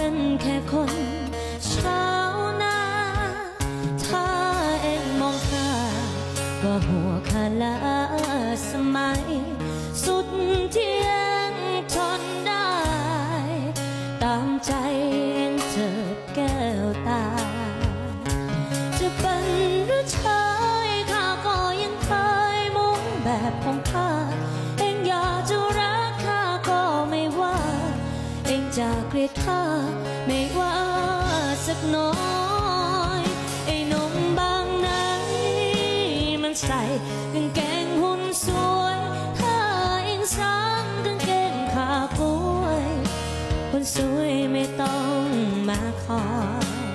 เป็นแค่คนชาวนาถ้าเองมองข้าก็หัวขาลาสมัย สุดเที่ยงทนได้ ตามใจเองเธอแก้วตา จะเป็นหรือเชยข้าก็ยังเคยมุ่งแบบของ จะเกลียดข้าไม่ว่าสักน้อยไอ้นมบางไหนมันใส่กางเกงหุ่นสวยถ้าเองสางกางเกงขาป่วยคนสวยไม่ต้องมาคอย